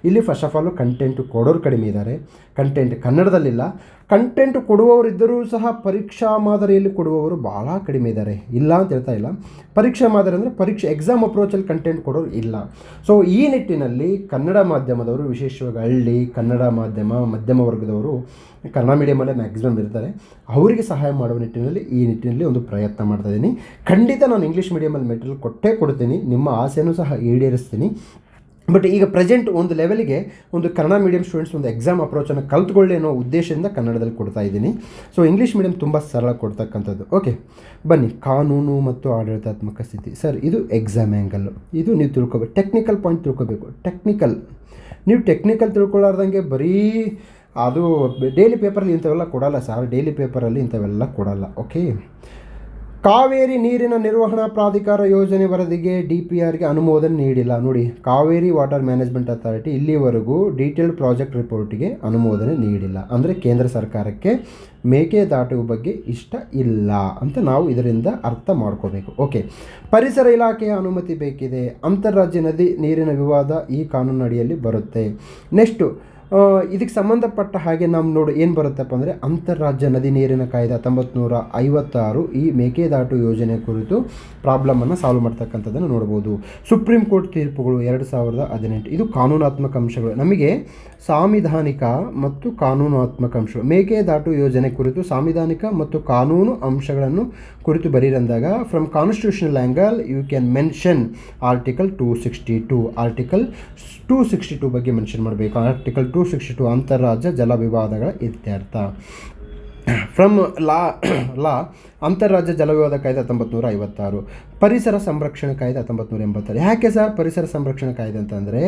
ಇಲ್ಲಿ ಫಸ್ಟ್ ಆಫ್ ಆಲು ಕಂಟೆಂಟ್ ಕೊಡೋರು ಕಡಿಮೆ ಇದ್ದಾರೆ. ಕಂಟೆಂಟ್ ಕನ್ನಡದಲ್ಲಿಲ್ಲ. ಕಂಟೆಂಟ್ ಕೊಡುವವರಿದ್ದರೂ ಸಹ ಪರೀಕ್ಷಾ ಮಾದರಿಯಲ್ಲಿ ಕೊಡುವವರು ಭಾಳ ಕಡಿಮೆ ಇದ್ದಾರೆ. ಇಲ್ಲ ಅಂತ ಹೇಳ್ತಾ ಇಲ್ಲ. ಪರೀಕ್ಷಾ ಮಾದರಿ ಅಂದರೆ ಪರೀಕ್ಷೆ ಎಕ್ಸಾಮ್ ಅಪ್ರೋಚಲ್ಲಿ ಕಂಟೆಂಟ್ ಕೊಡೋರು ಇಲ್ಲ. ಸೊ ಈ ನಿಟ್ಟಿನಲ್ಲಿ ಕನ್ನಡ ಮಾಧ್ಯಮದವರು, ವಿಶೇಷವಾಗಿ ಹಳ್ಳಿ, ಕನ್ನಡ ಮಾಧ್ಯಮ, ಮಧ್ಯಮ ವರ್ಗದವರು, ಕನ್ನಡ ಮೀಡಿಯಮಲ್ಲೇ ಮ್ಯಾಕ್ಸಿಮಮ್ ಇರ್ತಾರೆ. ಅವರಿಗೆ ಸಹಾಯ ಮಾಡುವ ನಿಟ್ಟಿನಲ್ಲಿ ಈ ನಿಟ್ಟಿನಲ್ಲಿ ಒಂದು ಪ್ರಯತ್ನ ಮಾಡ್ತಾ ಇದ್ದೀನಿ. ಖಂಡಿತ ನಾನು ಇಂಗ್ಲೀಷ್ ಮೀಡಿಯಮಲ್ಲಿ ಮೆಟೀರಿಯಲ್ ಕೊಟ್ಟೇ ಕೊಡ್ತೀನಿ. ನಿಮ್ಮ ಆಸೆಯೂ ಸಹ ಈಡೇರಿಸ್ತೀನಿ. ಬಟ್ ಈಗ ಪ್ರೆಸೆಂಟ್ ಒಂದು ಲೆವೆಲ್ಗೆ ಒಂದು ಕನ್ನಡ ಮೀಡಿಯಂ ಸ್ಟೂಡೆಂಟ್ಸ್ ಒಂದು ಎಕ್ಸಾಮ್ ಅಪ್ರೋಚನ್ನು ಕಲ್ತ್ಕೊಳ್ಳಿ ಅನ್ನೋ ಉದ್ದೇಶದಿಂದ ಕನ್ನಡದಲ್ಲಿ ಕೊಡ್ತಾ ಇದ್ದೀನಿ. ಸೊ ಇಂಗ್ಲೀಷ್ ಮೀಡಿಯಂ ತುಂಬ ಸರಳ ಕೊಡ್ತಕ್ಕಂಥದ್ದು. ಓಕೆ ಬನ್ನಿ. ಕಾನೂನು ಮತ್ತು ಆಡಳಿತಾತ್ಮಕ ಸ್ಥಿತಿ. ಸರ್ ಇದು ಎಕ್ಸಾಮ್ ಆ್ಯಂಗಲ್ಲು ಇದು ನೀವು ತಿಳ್ಕೊಬೇಕು. ಟೆಕ್ನಿಕಲ್ ಪಾಯಿಂಟ್ ತಿಳ್ಕೊಬೇಕು. ಟೆಕ್ನಿಕಲ್ ನೀವು ಟೆಕ್ನಿಕಲ್ ತಿಳ್ಕೊಳ್ಳಾರ್ದಂಗೆ ಬರೀ ಅದು ಡೈಲಿ ಪೇಪರಲ್ಲಿ ಇಂಥವೆಲ್ಲ ಕೊಡಲ್ಲ ಸರ್ ಡೈಲಿ ಪೇಪರಲ್ಲಿ ಇಂಥವೆಲ್ಲ ಕೊಡಲ್ಲ. ಓಕೆ ಕಾವೇರಿ ನೀರಿನ ನಿರ್ವಹಣಾ ಪ್ರಾಧಿಕಾರ ಯೋಜನೆ ವರದಿಗೆ ಡಿ ಪಿ ಆರ್ಗೆ ಅನುಮೋದನೆ ನೀಡಿಲ್ಲ. ನೋಡಿ, ಕಾವೇರಿ ವಾಟರ್ ಮ್ಯಾನೇಜ್ಮೆಂಟ್ ಅಥಾರಿಟಿ ಇಲ್ಲಿವರೆಗೂ ಡೀಟೇಲ್ಡ್ ಪ್ರಾಜೆಕ್ಟ್ ರಿಪೋರ್ಟಿಗೆ ಅನುಮೋದನೆ ನೀಡಿಲ್ಲ. ಅಂದರೆ ಕೇಂದ್ರ ಸರ್ಕಾರಕ್ಕೆ ಮೇಕೆದಾಟುವ ಬಗ್ಗೆ ಇಷ್ಟ ಇಲ್ಲ ಅಂತ ನಾವು ಇದರಿಂದ ಅರ್ಥ ಮಾಡ್ಕೋಬೇಕು. ಓಕೆ, ಪರಿಸರ ಇಲಾಖೆಯ ಅನುಮತಿ ಬೇಕಿದೆ. ಅಂತಾರಾಜ್ಯ ನದಿ ನೀರಿನ ವಿವಾದ ಈ ಕಾನೂನು ಅಡಿಯಲ್ಲಿ ಬರುತ್ತೆ. ನೆಕ್ಸ್ಟು ಇದಕ್ಕೆ ಸಂಬಂಧಪಟ್ಟ ಹಾಗೆ ನಾವು ನೋಡಿ ಏನು ಬರುತ್ತಪ್ಪ ಅಂದರೆ ಅಂತಾರಾಜ್ಯ ನದಿ ನೀರಿನ ಕಾಯ್ದೆ ಹತ್ತೊಂಬತ್ತು ಐವತ್ತಾರು ಈ ಮೇಕೆದಾಟು ಯೋಜನೆ ಕುರಿತು ಪ್ರಾಬ್ಲಮನ್ನು ಸಾಲ್ವ್ ಮಾಡ್ತಕ್ಕಂಥದ್ದನ್ನು ನೋಡ್ಬೋದು. ಸುಪ್ರೀಂ ಕೋರ್ಟ್ ತೀರ್ಪುಗಳು ಎರಡು ಸಾವಿರದ ಹದಿನೆಂಟು. ಇದು ಕಾನೂನಾತ್ಮಕ ಅಂಶಗಳು. ನಮಗೆ ಸಾಂವಿಧಾನಿಕ ಮತ್ತು ಕಾನೂನಾತ್ಮಕ ಅಂಶ ಮೇಕೆದಾಟು ಯೋಜನೆ ಕುರಿತು ಸಾಂವಿಧಾನಿಕ ಮತ್ತು ಕಾನೂನು ಅಂಶಗಳನ್ನು ಕುರಿತು ಬರೀರಂದಾಗ from constitutional angle you can mention article two sixty two article two sixty two ಬಗ್ಗೆ ಮೆನ್ಷನ್ ಮಾಡಬೇಕು. ಆರ್ಟಿಕಲ್ ಟೂ ಸಿಕ್ಸ್ಟಿ ಟು ಅಂತಾರಾಜ್ಯ ಜಲ ವಿವಾದಗಳ ಇತ್ಯರ್ಥ. ಫ್ರಮ್ ಲಾ ಲಾ ಅಂತಾರಾಜ್ಯ ಜಲವಿವಾದ ಕಾಯ್ದೆ ಹತ್ತೊಂಬತ್ತು ನೂರ ಐವತ್ತಾರು ಪರಿಸರ ಸಂರಕ್ಷಣೆ ಕಾಯ್ದೆ ಹತ್ತೊಂಬತ್ತು ನೂರ ಎಂಬತ್ತಾರು ಯಾಕೆ ಸರ್ ಪರಿಸರ ಸಂರಕ್ಷಣೆ ಕಾಯ್ದೆ ಅಂತಂದರೆ,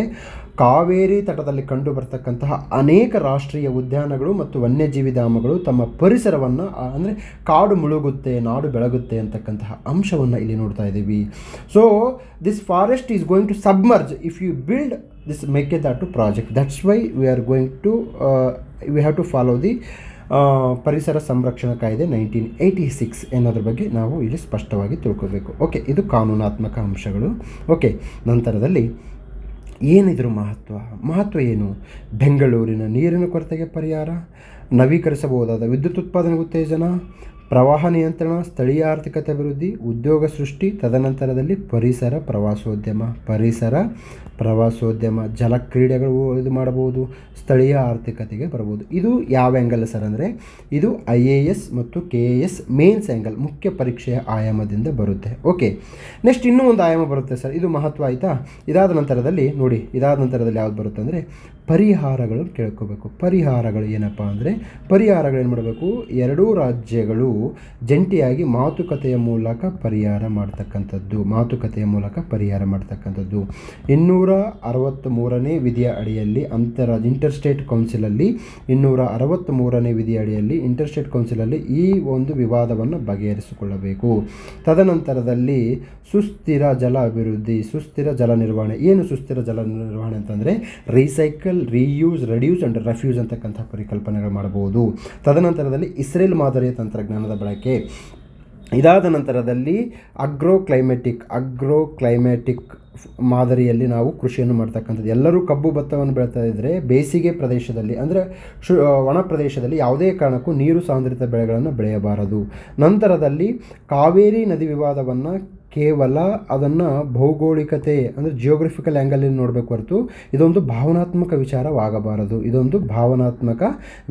ಕಾವೇರಿ ತಟದಲ್ಲಿ ಕಂಡು ಬರ್ತಕ್ಕಂತಹ ಅನೇಕ ರಾಷ್ಟ್ರೀಯ ಉದ್ಯಾನಗಳು ಮತ್ತು ವನ್ಯಜೀವಿ ಧಾಮಗಳು ತಮ್ಮ ಪರಿಸರವನ್ನು ಅಂದರೆ ಕಾಡು ಮುಳುಗುತ್ತೆ, ನಾಡು ಬೆಳಗುತ್ತೆ ಅಂತಕ್ಕಂತಹ ಅಂಶವನ್ನು ಇಲ್ಲಿ ನೋಡ್ತಾ ಇದ್ದೀವಿ. So this forest is going to submerge if you build this Mekedatu project that's why we are going to we have to follow the ಪರಿಸರ ಸಂರಕ್ಷಣಾ ಕಾಯ್ದೆ ನೈನ್ಟೀನ್ ಏಯ್ಟಿ ಸಿಕ್ಸ್ ಎನ್ನೋದ್ರ ಬಗ್ಗೆ ನಾವು ಇಲ್ಲಿ ಸ್ಪಷ್ಟವಾಗಿ ತಿಳ್ಕೋಬೇಕು. ಓಕೆ ಇದು ಕಾನೂನಾತ್ಮಕ ಅಂಶಗಳು. ಓಕೆ ನಂತರದಲ್ಲಿ ಏನಿದ್ರು ಮಹತ್ವ? ಮಹತ್ವ ಏನು? ಬೆಂಗಳೂರಿನ ನೀರಿನ ಕೊರತೆಗೆ ಪರಿಹಾರ, ನವೀಕರಿಸಬಹುದಾದ ವಿದ್ಯುತ್ ಉತ್ಪಾದನೆ ಉತ್ತೇಜನ ಪ್ರವಾಹ ನಿಯಂತ್ರಣ, ಸ್ಥಳೀಯ ಆರ್ಥಿಕತೆ ಅಭಿವೃದ್ಧಿ, ಉದ್ಯೋಗ ಸೃಷ್ಟಿ, ತದನಂತರದಲ್ಲಿ ಪರಿಸರ ಪ್ರವಾಸೋದ್ಯಮ. ಪರಿಸರ ಪ್ರವಾಸೋದ್ಯಮ ಜಲ ಕ್ರೀಡೆಗಳು ಇದು ಮಾಡಬಹುದು, ಸ್ಥಳೀಯ ಆರ್ಥಿಕತೆಗೆ ಬರ್ಬೋದು ಇದು ಯಾವ ಆ್ಯಂಗಲ್ ಸರ್ ಅಂದರೆ, ಇದು ಐ ಎ ಎಸ್ ಮತ್ತು K A S mains angle ಮುಖ್ಯ ಪರೀಕ್ಷೆಯ ಆಯಾಮದಿಂದ ಬರುತ್ತೆ. ಓಕೆ ನೆಕ್ಸ್ಟ್ ಇನ್ನೂ ಒಂದು ಆಯಾಮ ಬರುತ್ತೆ ಸರ್. ಇದು ಮಹತ್ವ ಆಯಿತಾ? ಇದಾದ ನಂತರದಲ್ಲಿ ನೋಡಿ, ಇದಾದ ನಂತರದಲ್ಲಿ ಯಾವ್ದು ಬರುತ್ತೆ ಅಂದರೆ ಪರಿಹಾರಗಳು ಕೇಳ್ಕೋಬೇಕು. ಪರಿಹಾರಗಳು ಏನಪ್ಪ ಅಂದರೆ ಪರಿಹಾರಗಳು ಏನು ಮಾಡಬೇಕು? ಎರಡೂ ರಾಜ್ಯಗಳು ಜಂಟಿಯಾಗಿ ಮಾತುಕತೆಯ ಮೂಲಕ ಪರಿಹಾರ ಮಾಡ್ತಕ್ಕಂಥದ್ದು, ಮಾತುಕತೆಯ ಮೂಲಕ ಪರಿಹಾರ ಮಾಡ್ತಕ್ಕಂಥದ್ದು. ಇನ್ನೂರ ಅರವತ್ತ್ ಮೂರನೇ ವಿಧಿಯ ಅಡಿಯಲ್ಲಿ ಅಂತರ ಇಂಟರ್ಸ್ಟೇಟ್ ಕೌನ್ಸಿಲಲ್ಲಿ ಇನ್ನೂರ ಅರವತ್ತ್ ಮೂರನೇ ವಿಧಿಯ ಅಡಿಯಲ್ಲಿ ಇಂಟರ್ಸ್ಟೇಟ್ ಕೌನ್ಸಿಲಲ್ಲಿ ಈ ಒಂದು ವಿವಾದವನ್ನು ಬಗೆಹರಿಸಿಕೊಳ್ಳಬೇಕು. ತದನಂತರದಲ್ಲಿ ಸುಸ್ಥಿರ ಜಲ ಅಭಿವೃದ್ಧಿ, ಸುಸ್ಥಿರ ಜಲ ನಿರ್ವಹಣೆ. ಏನು ಸುಸ್ಥಿರ ಜಲ ನಿರ್ವಹಣೆ ಅಂತಂದರೆ recycle reuse reduce and refuse ಅಂತಕ್ಕಂಥ ಪರಿಕಲ್ಪನೆಗಳು ಮಾಡಬಹುದು. ತದನಂತರದಲ್ಲಿ ಇಸ್ರೇಲ್ ಮಾದರಿಯ ತಂತ್ರಜ್ಞಾನದ ಬಳಕೆ. ಇದಾದ ನಂತರದಲ್ಲಿ ಅಗ್ರೋ ಕ್ಲೈಮೆಟಿಕ್ ಅಗ್ರೋ ಕ್ಲೈಮೆಟಿಕ್ ಮಾದರಿಯಲ್ಲಿ ನಾವು ಕೃಷಿಯನ್ನು ಮಾಡ್ತಕ್ಕಂಥದ್ದು. ಎಲ್ಲರೂ ಕಬ್ಬು ಭತ್ತವನ್ನು ಬೆಳೀತಾ ಇದ್ದರೆ ಬೇಸಿಗೆ ಪ್ರದೇಶದಲ್ಲಿ ಅಂದರೆ ಶು ಒಣ ಪ್ರದೇಶದಲ್ಲಿ ಯಾವುದೇ ಕಾರಣಕ್ಕೂ ನೀರು ಸಾಂದ್ರಿತ ಬೆಳೆಗಳನ್ನು ಬೆಳೆಯಬಾರದು. ನಂತರದಲ್ಲಿ ಕಾವೇರಿ ನದಿ ವಿವಾದವನ್ನು ಕೇವಲ ಅದನ್ನು ಭೌಗೋಳಿಕತೆ, ಅಂದರೆ ಜಿಯೋಗ್ರಫಿಕಲ್ ಆ್ಯಂಗಲಲ್ಲಿ ನೋಡಬೇಕು ಹೊರತು, ಇದೊಂದು ಭಾವನಾತ್ಮಕ ವಿಚಾರವಾಗಬಾರದು. ಇದೊಂದು ಭಾವನಾತ್ಮಕ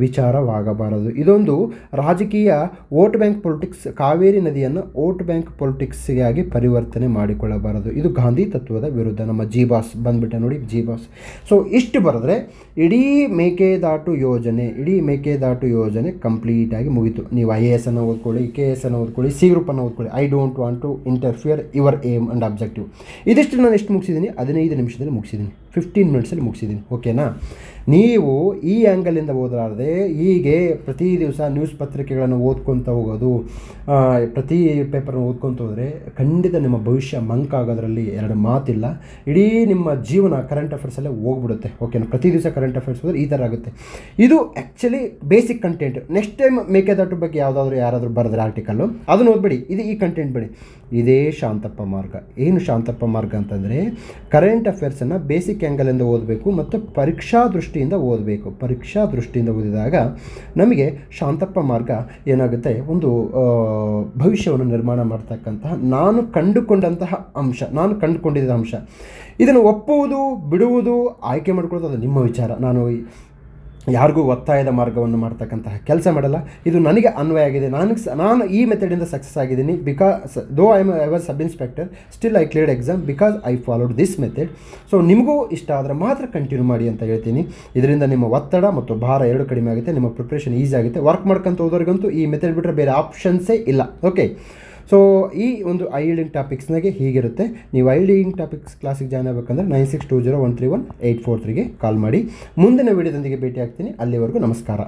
ವಿಚಾರವಾಗಬಾರದು. ಇದೊಂದು ರಾಜಕೀಯ ವೋಟ್ ಬ್ಯಾಂಕ್ ಪೊಲಿಟಿಕ್ಸ್, ಕಾವೇರಿ ನದಿಯನ್ನು ವೋಟ್ ಬ್ಯಾಂಕ್ ಪೊಲಿಟಿಕ್ಸ್ಗಾಗಿ ಪರಿವರ್ತನೆ ಮಾಡಿಕೊಳ್ಳಬಾರದು. ಇದು ಗಾಂಧಿ ತತ್ವದ ವಿರುದ್ಧ. ನಮ್ಮ ಜೀಬಾಸ್ ಬಂದ್ಬಿಟ್ಟೆ ನೋಡಿ ಜೀಬಾಸ್. ಸೊ ಇಷ್ಟು ಬರೆದ್ರೆ ಇಡೀ ಮೇಕೆದಾಟು ಯೋಜನೆ, ಇಡೀ ಮೇಕೆದಾಟು ಯೋಜನೆ ಕಂಪ್ಲೀಟಾಗಿ ಮುಗೀತು. ನೀವು ಐ ಎ ಎಸ್ ಅನ್ನು ಓದ್ಕೊಳ್ಳಿ ಕೆ ಎಸ್ ಅನ್ನು ಓದ್ಕೊಳ್ಳಿ ಸಿ ಗ್ರೂಪನ್ನು ಓದ್ಕೊಳ್ಳಿ. I don't want to interfere your aim and objective ಇದಿಷ್ಟು ನಾನು ಎಷ್ಟು ಮುಗಿಸಿದ್ದೀನಿ ಹದಿನೈದು ನಿಮಿಷದಲ್ಲಿ ಮುಗಿಸಿದ್ದೀನಿ ಫಿಫ್ಟೀನ್ ಮಿನಿಟ್ಸಲ್ಲಿ ಮುಗಿಸಿದ್ದೀನಿ ಓಕೆನಾ ನೀವು ಈ ಆ್ಯಂಗಲಿಂದ ಓದಲಾರದೆ ಹೀಗೆ ಪ್ರತಿ ದಿವಸ ನ್ಯೂಸ್ ಪತ್ರಿಕೆಗಳನ್ನು ಓದ್ಕೊತ ಹೋಗೋದು ಪ್ರತಿ ಪೇಪರ್ನ ಓದ್ಕೊತ ಹೋದರೆ ಖಂಡಿತ ನಿಮ್ಮ ಭವಿಷ್ಯ ಮಂಕ್ ಆಗೋದ್ರಲ್ಲಿ ಎರಡು ಮಾತಿಲ್ಲ. ಇಡೀ ನಿಮ್ಮ ಜೀವನ ಕರೆಂಟ್ ಅಫೇರ್ಸಲ್ಲೇ ಹೋಗ್ಬಿಡುತ್ತೆ. ಓಕೆನಾ ಪ್ರತಿ ದಿವಸ ಕರೆಂಟ್ ಅಫೇರ್ಸ್ ಹೋದರೆ ಈ ಥರ ಆಗುತ್ತೆ. ಇದು actually basic content next time Mekedatu ಬಗ್ಗೆ ಯಾವುದಾದ್ರೂ ಯಾರಾದರೂ ಬರೆದ್ರೆ ಆರ್ಟಿಕಲ್ಲು ಅದನ್ನು ಓದ್ಬೇಡಿ. ಇದು ಈ ಕಂಟೆಂಟ್ ಬೇಡಿ. ಇದೇ ಶಾಂತಪ್ಪ ಮಾರ್ಗ. ಏನು ಶಾಂತಪ್ಪ ಮಾರ್ಗ ಅಂತಂದರೆ ಕರೆಂಟ್ ಅಫೇರ್ಸನ್ನು ಬೇಸಿಕ್ ಆ್ಯಂಗಲಿಂದ ಓದಬೇಕು ಮತ್ತು ಪರೀಕ್ಷಾ ದೃಷ್ಟಿಯಿಂದ ಓದಬೇಕು. ಪರೀಕ್ಷಾ ದೃಷ್ಟಿಯಿಂದ ಓದಿದಾಗ ನಮಗೆ ಶಾಂತಪ್ಪ ಮಾರ್ಗ ಏನಾಗುತ್ತೆ? ಒಂದು ಭವಿಷ್ಯವನ್ನು ನಿರ್ಮಾಣ ಮಾಡ್ತಕ್ಕಂತಹ, ನಾನು ಕಂಡುಕೊಂಡಂತಹ ಅಂಶ, ನಾನು ಕಂಡುಕೊಂಡಿದ್ದ ಅಂಶ. ಇದನ್ನು ಒಪ್ಪುವುದು, ಬಿಡುವುದು, ಆಯ್ಕೆ ಮಾಡ್ಕೊಳ್ಳೋದು ಅದು ನಿಮ್ಮ ವಿಚಾರ. ನಾನು ಯಾರಿಗೂ ಒತ್ತಾಯದ ಮಾರ್ಗವನ್ನು ಮಾಡ್ತಕ್ಕಂತಹ ಕೆಲಸ ಮಾಡಲ್ಲ. ಇದು ನನಗೆ ಅನ್ವಯ ಆಗಿದೆ. ನನಗೆ ಸ, ನಾನು ಈ ಮೆಥಡಿಂದ ಸಕ್ಸಸ್ ಆಗಿದ್ದೀನಿ because though I I was sub inspector still I cleared exam because I followed this method so ನಿಮಗೂ ಇಷ್ಟ ಆದರೆ ಮಾತ್ರ ಕಂಟಿನ್ಯೂ ಮಾಡಿ ಅಂತ ಹೇಳ್ತೀನಿ. ಇದರಿಂದ ನಿಮ್ಮ ಒತ್ತಡ ಮತ್ತು ಭಾರ ಎರಡು ಕಡಿಮೆ ಆಗುತ್ತೆ. ನಿಮ್ಮ ಪ್ರಿಪ್ರೇಷನ್ ಈಸಿ ಆಗುತ್ತೆ. ವರ್ಕ್ ಮಾಡ್ಕೊಂತ ಹೋದವ್ರಿಗಂತೂ ಈ ಮೆಥಡ್ ಬಿಟ್ಟರೆ ಬೇರೆ ಆಪ್ಷನ್ಸೇ ಇಲ್ಲ. ಓಕೆ ಸೊ ಈ ಒಂದು ಐಲ್ಡಿಂಗ್ ಟಾಪಿಕ್ಸ್ನಾಗೆ ಹೀಗಿರುತ್ತೆ. ನೀವು ಐಲ್ಡಿಂಗ್ ಟಾಪಿಕ್ಸ್ ಕ್ಲಾಸಿಗೆ ಜಾಯ್ನ್ ಆಗಬೇಕಂದ್ರೆ nine six two zero one three one eight four ತ್ರೀಗೆ call ಮಾಡಿ. ಮುಂದಿನ ವೀಡಿಯೋದೊಂದಿಗೆ ಭೇಟಿ ಆಗ್ತೀನಿ ಅಲ್ಲಿವರೆಗೂ ನಮಸ್ಕಾರ.